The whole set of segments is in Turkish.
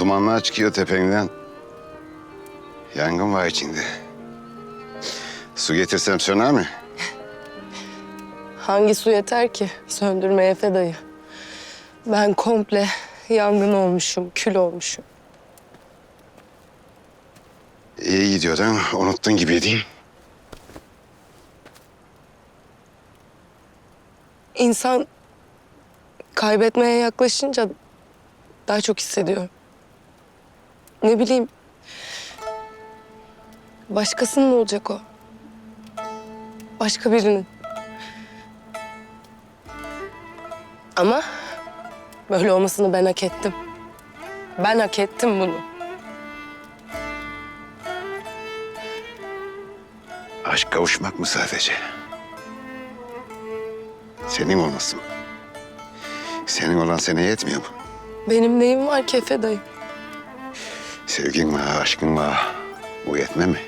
Dumanlar çıkıyor tependen. Yangın var içinde. Su getirsem söner mi? Hangi su yeter ki söndürmeye Efe dayı? Ben komple yangın olmuşum, kül olmuşum. İyi gidiyordun. Unuttun gibi değil. İnsan kaybetmeye yaklaşınca daha çok hissediyor. Ne bileyim. Başkasının olacak o. Başka birinin. Ama böyle olmasını ben hak ettim. Ben hak ettim bunu. Aşk kavuşmak mı sadece? Senin olması mı? Senin olan sana yetmiyor mu? Benim neyim var ki Efe dayı? Sevgin var, aşkın var. Bu yetme mi?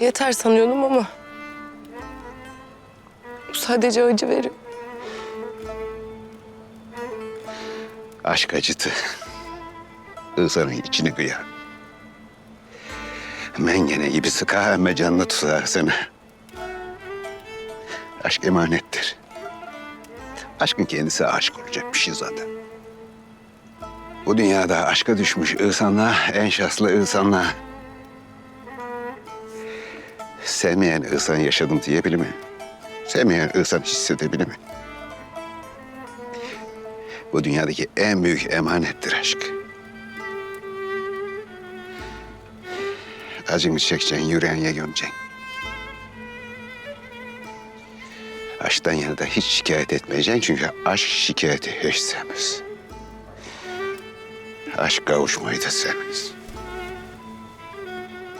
Yeter sanıyordum ama... Bu sadece acı veriyor. Aşk acıtı. İnsanın içini kıyar. Mengene gibi sıkar ama canını tutar seni. Aşk emanettir. Aşkın kendisi aşk olacak bir şey zaten. Bu dünyada aşka düşmüş insanlar en şanslı insanlar. Sevmeyen insan yaşadım diyebilir mi? Sevmeyen insan hissedebilir mi? Bu dünyadaki en büyük emanettir aşk. Acını çekeceksin, yüreğine gömeceksin. Aşktan yana da hiç şikayet etmeyeceksin çünkü aşk şikayeti hiç sevmez. Aşk kavuşmayı da sevmez.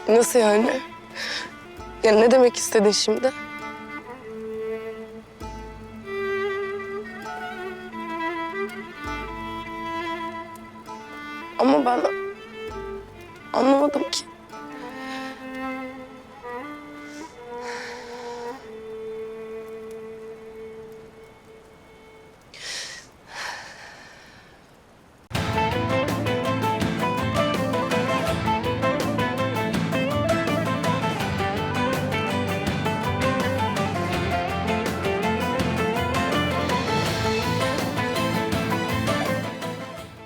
Nasıl yani? Ya ne demek istedin şimdi? Ama ben anlamadım ki.